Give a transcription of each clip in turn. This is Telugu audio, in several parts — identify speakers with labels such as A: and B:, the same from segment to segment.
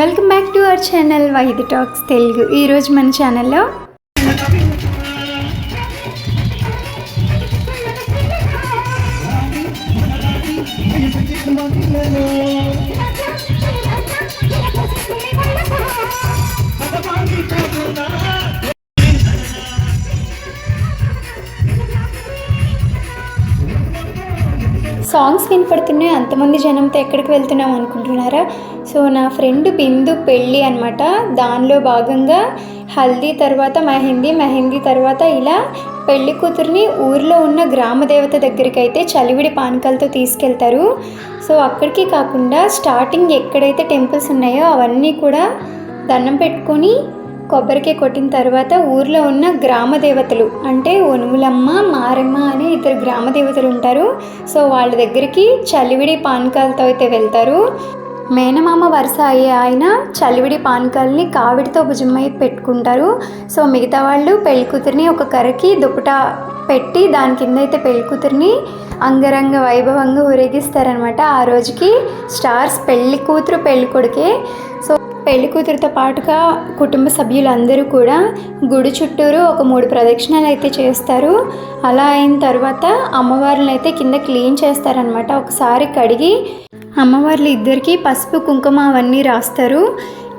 A: Welcome back to our channel Vaidya talks Telugu ఈరోజు మన ఛానల్లో వినపడుతున్నాయి. అంతమంది జనంతో ఎక్కడికి వెళ్తున్నాం అనుకుంటున్నారా? సో నా ఫ్రెండ్ బిందు పెళ్ళి అనమాట దానిలో భాగంగా హల్దీ తర్వాత మెహందీ మెహందీ తర్వాత ఇలా పెళ్ళి కూతుర్ని ఊర్లో ఉన్న గ్రామ దేవత దగ్గరికి అయితే చలివిడి పానకాలతో తీసుకెళ్తారు. సో అక్కడికి కాకుండా స్టార్టింగ్ ఎక్కడైతే టెంపుల్స్ ఉన్నాయో అవన్నీ కూడా దండం పెట్టుకొని కొబ్బరికాయ కొట్టిన తర్వాత ఊర్లో ఉన్న గ్రామ దేవతలు అంటే ఒనుములమ్మ మారమ్మ అనే ఇద్దరు గ్రామ దేవతలు ఉంటారు. సో వాళ్ళ దగ్గరికి చలివిడి పానకాలతో అయితే వెళ్తారు. మేనమామ వరుస అయ్యే ఆయన చలివిడి పానకాల్ని కావిడితో భుజమై పెట్టుకుంటారు. సో మిగతా వాళ్ళు పెళ్ళి కూతురిని ఒక కర్రకి దుప్పట పెట్టి దాని కింద అయితే పెళ్ళి కూతురిని అంగరంగ వైభవంగా ఊరేగిస్తారనమాట ఆ రోజుకి స్టార్స్ పెళ్ళి కూతురు పెళ్ళి కొడుకే సో పెళ్ళి కూతురుతో పాటుగా కుటుంబ సభ్యులందరూ కూడా గుడి చుట్టూరు ఒక మూడు ప్రదక్షిణలు అయితే చేస్తారు. అలా అయిన తర్వాత అమ్మవారిని అయితే కింద క్లీన్ చేస్తారనమాట ఒకసారి కడిగి అమ్మవార్లు ఇద్దరికీ పసుపు కుంకుమ అవన్నీ రాస్తారు.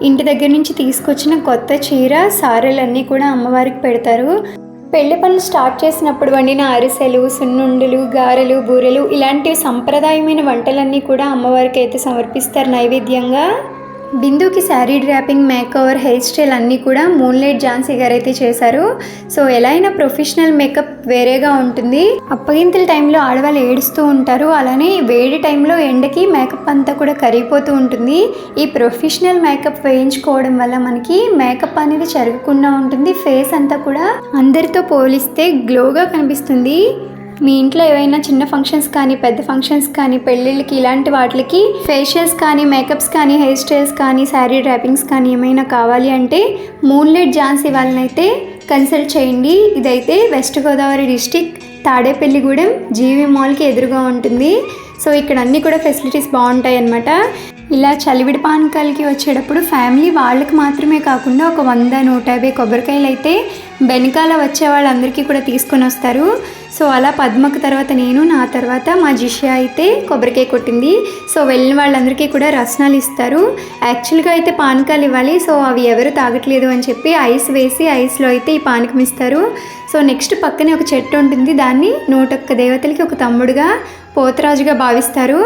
A: ఇంటి దగ్గర నుంచి తీసుకొచ్చిన కొత్త చీర సారెలన్నీ కూడా అమ్మవారికి పెడతారు. పెళ్ళి పనులు స్టార్ట్ చేసినప్పుడు వండిన అరిసెలు సున్నుండలు గారెలు బూరెలు ఇలాంటి సంప్రదాయమైన వంటలన్నీ కూడా అమ్మవారికి అయితే సమర్పిస్తారు నైవేద్యంగా. బిందుకి sari draping makeover hair style అన్నీ కూడా మూన్లైట్ ఝాన్సీ గారు అయితే చేశారు. సో ఎలా అయినా ప్రొఫెషనల్ మేకప్ వేరేగా ఉంటుంది. అప్పగింతల టైంలో ఆడవాళ్ళు ఏడుస్తూ ఉంటారు. అలానే వేడి టైంలో ఎండకి మేకప్ అంతా కూడా కరిగిపోతూ ఉంటుంది. ఈ ప్రొఫెషనల్ మేకప్ వేయించుకోవడం వల్ల మనకి మేకప్ అనేది జరగకుండా ఉంటుంది. ఫేస్ అంతా కూడా అందరితో పోలిస్తే గ్లోగా కనిపిస్తుంది. మీ ఇంట్లో ఏవైనా చిన్న ఫంక్షన్స్ కానీ పెద్ద ఫంక్షన్స్ కానీ పెళ్ళిళ్ళకి ఇలాంటి వాటికి ఫేషియల్స్ కానీ మేకప్స్ కానీ హెయిర్ స్టైల్స్ కానీ శారీ డ్రాపింగ్స్ కానీ ఏమైనా కావాలి అంటే మూన్లైట్ ఝాన్సీ వాళ్ళనైతే కన్సల్ట్ చేయండి. ఇదైతే West Godavari district Tadepalligudem GV మాల్కి ఎదురుగా ఉంటుంది. సో ఇక్కడ అన్నీ కూడా ఫెసిలిటీస్ బాగుంటాయి అన్నమాట ఇలా చలివిడి పానకాలకి వచ్చేటప్పుడు ఫ్యామిలీ వాళ్ళకి మాత్రమే కాకుండా ఒక వంద నూట యాభై కొబ్బరికాయలు అయితే వెనకాల వచ్చే వాళ్ళందరికీ కూడా తీసుకొని వస్తారు. సో అలా పద్మకు తర్వాత నేను నా తర్వాత మా జిషియా అయితే కొబ్బరికాయ కొట్టింది. సో వెళ్ళిన వాళ్ళందరికీ కూడా రసనాలు ఇస్తారు. యాక్చువల్గా అయితే పానకాలు ఇవ్వాలి. సో అవి ఎవరు తాగట్లేదు అని చెప్పి ఐస్ వేసి ఐస్లో అయితే ఈ పానకం ఇస్తారు. సో నెక్స్ట్ పక్కనే ఒక చెట్టు ఉంటుంది. దాన్ని నూటొక్క దేవతలకి ఒక తమ్ముడుగా పోతరాజుగా భావిస్తారు.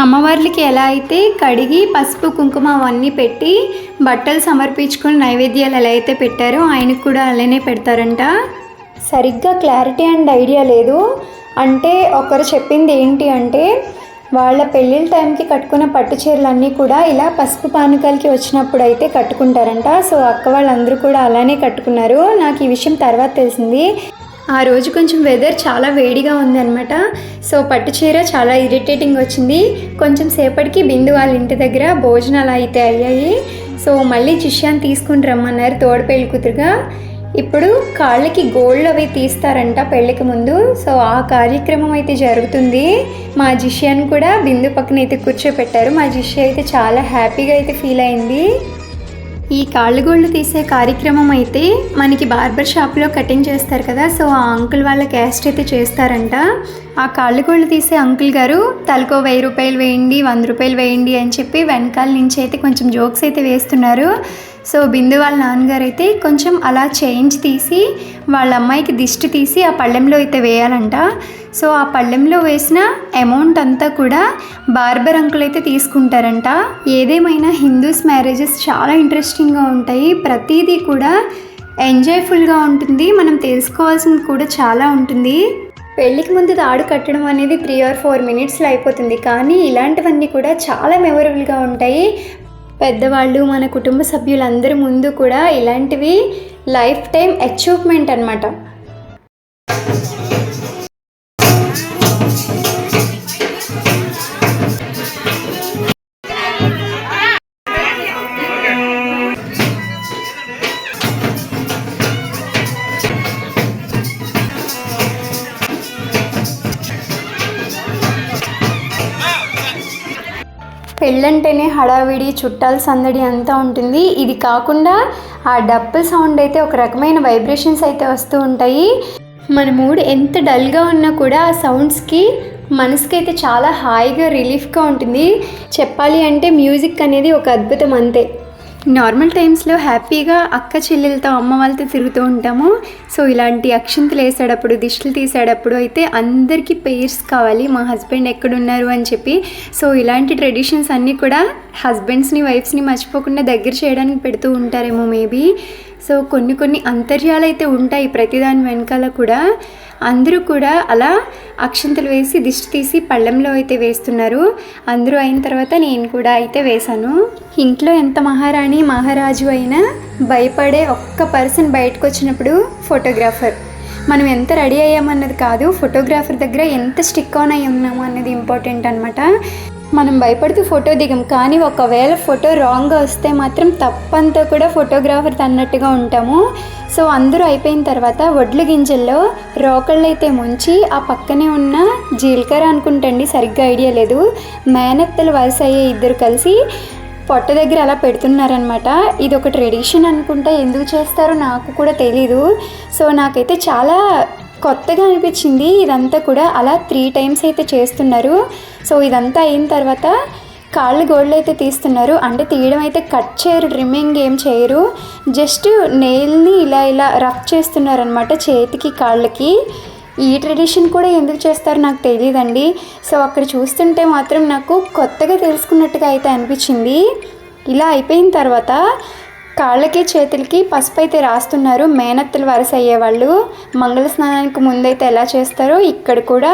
A: అమ్మవార్లకి ఎలా అయితే కడిగి పసుపు కుంకుమ అవన్నీ పెట్టి బట్టలు సమర్పించుకుని నైవేద్యాలు ఎలా అయితే పెట్టారో ఆయనకు కూడా అలానే పెడతారంట. సరిగ్గా క్లారిటీ అండ్ ఐడియా లేదు. అంటే ఒకరు చెప్పింది ఏంటి అంటే వాళ్ళ పెళ్ళిళ్ళ టైంకి కట్టుకున్న పట్టు చీరలన్నీ కూడా ఇలా పసుపు పానకాలకి వచ్చినప్పుడు అయితే కట్టుకుంటారంట. సో అక్క వాళ్ళందరూ కూడా అలానే కట్టుకున్నారు. నాకు ఈ విషయం తర్వాత తెలిసింది. ఆ రోజు కొంచెం వెదర్ చాలా వేడిగా ఉందన్నమాట. సో పట్టు చీర చాలా ఇరిటేటింగ్ వచ్చింది. కొంచెం సేపటికి బిందు వాళ్ళ ఇంటి దగ్గర భోజనాలు అయితే అయ్యాయి. సో మళ్ళీ చిష్యాన్ని తీసుకుని రమ్మన్నారు తోడు పెళ్ళి కూతురుగా. ఇప్పుడు కాళ్ళకి గోల్డ్ అవి తీస్తారంట పెళ్ళికి ముందు. సో ఆ కార్యక్రమం అయితే జరుగుతుంది. మా జిష్యాన్ని కూడా బిందు పక్కన అయితే కూర్చోపెట్టారు. మా జిషి అయితే చాలా హ్యాపీగా అయితే ఫీల్ అయింది. ఈ కాళ్ళగోళ్ళు తీసే కార్యక్రమం అయితే మనకి బార్బర్ షాప్లో కటింగ్ చేస్తారు కదా సో ఆ అంకుల్ వాళ్ళ క్యాస్ట్ అయితే చేస్తారంట. ఆ కాళ్ళగోళ్ళు తీసే అంకుల్ గారు తలకో వెయ్యి రూపాయలు వేయండి వంద రూపాయలు వేయండి అని చెప్పి వెనకాల నుంచి అయితే కొంచెం జోక్స్ అయితే వేస్తున్నారు. సో బిందు వాళ్ళ నాన్నగారు అయితే కొంచెం అలా చేంజ్ తీసి వాళ్ళ అమ్మాయికి దిష్టి తీసి ఆ పళ్ళెంలో అయితే వేయాలంట. సో ఆ పళ్ళెంలో వేసిన అమౌంట్ అంతా కూడా బార్బర్ అంకుల్ అయితే తీసుకుంటారంట. ఏదేమైనా హిందూస్ మ్యారేజెస్ చాలా ఇంట్రెస్టింగ్గా ఉంటాయి. ప్రతిదీ కూడా ఎంజాయ్ఫుల్గా ఉంటుంది. మనం తెలుసుకోవాల్సింది కూడా చాలా ఉంటుంది. పెళ్ళికి ముందు తాడు కట్టడం అనేది త్రీ ఆర్ ఫోర్ మినిట్స్లో అయిపోతుంది. కానీ ఇలాంటివన్నీ కూడా చాలా మెమొరబుల్గా ఉంటాయి. పెద్దవాళ్ళు మన కుటుంబ సభ్యులందరి ముందు కూడా ఇలాంటివి లైఫ్ టైం అచీవ్మెంట్ అనమాట పెళ్ళంటేనే హడావిడి చుట్టాల సందడి అంతా ఉంటుంది. ఇది కాకుండా ఆ డప్పుల సౌండ్ అయితే ఒక రకమైన వైబ్రేషన్స్ అయితే వస్తూ ఉంటాయి. మన మూడ్ ఎంత డల్గా ఉన్నా కూడా ఆ సౌండ్స్కి మనసుకైతే చాలా హాయిగా రిలీఫ్గా ఉంటుంది. చెప్పాలి అంటే మ్యూజిక్ అనేది ఒక అద్భుతం అంతే. నార్మల్ టైమ్స్లో హ్యాపీగా అక్క చెల్లెలతో అమ్మ వాళ్ళతో తిరుగుతూ ఉంటాము. సో ఇలాంటి అక్షింతలు వేసేటప్పుడు దిష్టిలు తీసేటప్పుడు అయితే అందరికీ పేర్స్ కావాలి. మా హస్బెండ్ ఎక్కడున్నారు అని చెప్పి. సో ఇలాంటి ట్రెడిషన్స్ అన్నీ కూడా హస్బెండ్స్ని వైఫ్స్ని మర్చిపోకుండా దగ్గర చేయడానికి పెడుతూ ఉంటారేమో మేబీ. సో కొన్ని కొన్ని అంతర్యాలు అయితే ఉంటాయి ప్రతిదాని వెనకాల కూడా. అందరూ కూడా అలా అక్షంతలు వేసి దిష్టి తీసి పళ్ళెంలో అయితే వేస్తున్నారు. అందరూ అయిన తర్వాత నేను కూడా అయితే వేశాను. ఇంట్లో ఎంత మహారాణి మహారాజు అయినా భయపడే ఒక్క పర్సన్ బయటకు వచ్చినప్పుడు ఫోటోగ్రాఫర్. మనం ఎంత రెడీ అయ్యామన్నది కాదు ఫోటోగ్రాఫర్ దగ్గర ఎంత స్టిక్ ఆన్ అయి ఉన్నాము అన్నది ఇంపార్టెంట్ అనమాట మనం భయపడుతూ ఫోటో దిగం. కానీ ఒకవేళ ఫోటో రాంగ్గా వస్తే మాత్రం తప్పంతా కూడా ఫోటోగ్రాఫర్ తన్నట్టుగా ఉంటాము. సో అందరూ అయిపోయిన తర్వాత వడ్లు గింజల్లో రోకళ్ళు అయితే ముంచి ఆ పక్కనే ఉన్న జీలకర్ర అనుకుంటండి సరిగ్గా ఐడియా లేదు. మేనత్తలు వలస అయ్యే ఇద్దరు కలిసి పొట్ట దగ్గర అలా పెడుతున్నారనమాట ఇది ఒక ట్రెడిషన్ అనుకుంటా. ఎందుకు చేస్తారో నాకు కూడా తెలీదు. సో నాకైతే చాలా కొత్తగా అనిపించింది. ఇదంతా కూడా అలా త్రీ టైమ్స్ అయితే చేస్తున్నారు. సో ఇదంతా అయిన తర్వాత కాళ్ళు గోళ్ళు అయితే తీస్తున్నారు. అంటే తీయడం అయితే కట్ చేయరు ట్రిమ్మింగ్ ఏం చేయరు. జస్ట్ నెయిల్ని ఇలా ఇలా రఫ్ చేస్తున్నారనమాట చేతికి కాళ్ళకి. ఈ ట్రెడిషన్ కూడా ఎందుకు చేస్తారో నాకు తెలియదండి సో అక్కడ చూస్తుంటే మాత్రం నాకు కొత్తగా తెలుసుకున్నట్టుగా అయితే అనిపించింది. ఇలా అయిపోయిన తర్వాత కాళ్ళకి చేతులకి పసుపు అయితే రాస్తున్నారు. మేనత్తలు వరుస అయ్యేవాళ్ళు మంగళ స్నానానికి ముందైతే ఎలా చేస్తారో ఇక్కడ కూడా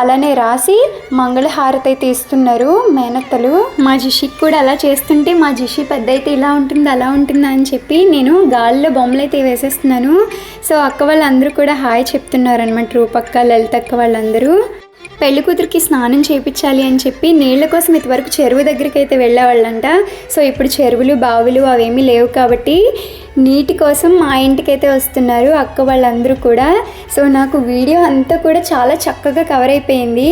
A: అలానే రాసి మంగళహారతి అయితే ఇస్తున్నారు మేనత్తలు. మా జిషికి కూడా అలా చేస్తుంటే మా జిషి పెద్ద అయితే ఇలా ఉంటుంది అలా ఉంటుందా అని చెప్పి నేను గాల్లో బొమ్మలు అయితే వేసేస్తున్నాను. సో అక్క వాళ్ళందరూ కూడా హాయ్ చెప్తున్నారు అనమాట రూపక్క లలితక్క వాళ్ళందరూ. పెళ్ళి కూతురికి స్నానం చేయించాలి అని చెప్పి నీళ్ళ కోసం ఇంతవరకు చెరువు దగ్గరికి అయితే వెళ్ళేవాళ్ళంట. సో ఇప్పుడు చెరువులు బావులు అవేమీ లేవు కాబట్టి నీటి కోసం మా ఇంటికైతే వస్తున్నారు అక్క వాళ్ళందరూ కూడా. సో నాకు వీడియో అంతా కూడా చాలా చక్కగా కవర్ అయిపోయింది.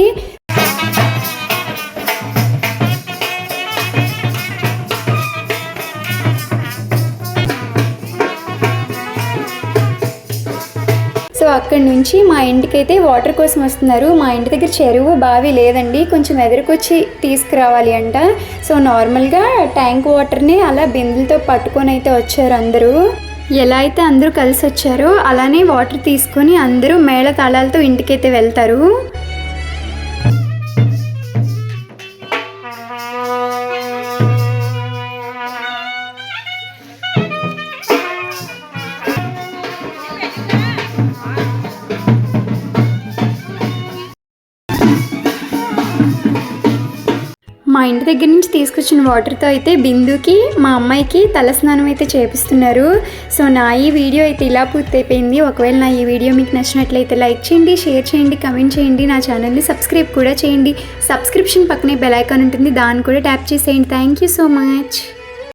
A: అక్కడి నుంచి మా ఇంటికైతే వాటర్ కోసం వస్తున్నారు. మా ఇంటి దగ్గర చెరువు బావి లేదండి. కొంచెం ఎదురుకొచ్చి తీసుకురావాలి అంట. సో నార్మల్గా ట్యాంక్ వాటర్ని అలా బిందులతో పట్టుకొని అయితే వచ్చారు అందరూ. ఎలా అయితే అందరూ కలిసి వచ్చారో అలానే వాటర్ తీసుకొని అందరూ మేళ తాళాలతో ఇంటికైతే వెళ్తారు. ఇంటి దగ్గర నుంచి తీసుకొచ్చిన వాటర్తో అయితే బిందుకి మా అమ్మాయికి తలస్నానం అయితే చేపిస్తున్నారు. సో నా ఈ వీడియో అయితే ఇలా పూర్తయిపోయింది. ఒకవేళ నా ఈ వీడియో మీకు నచ్చినట్లయితే లైక్ చేయండి షేర్ చేయండి కమెంట్ చేయండి నా ఛానల్ని సబ్స్క్రైబ్ కూడా చేయండి. సబ్స్క్రిప్షన్ పక్కనే బెల్ ఐకాన్ ఉంటుంది దాన్ని కూడా ట్యాప్ చేసేయండి. Thank you so much.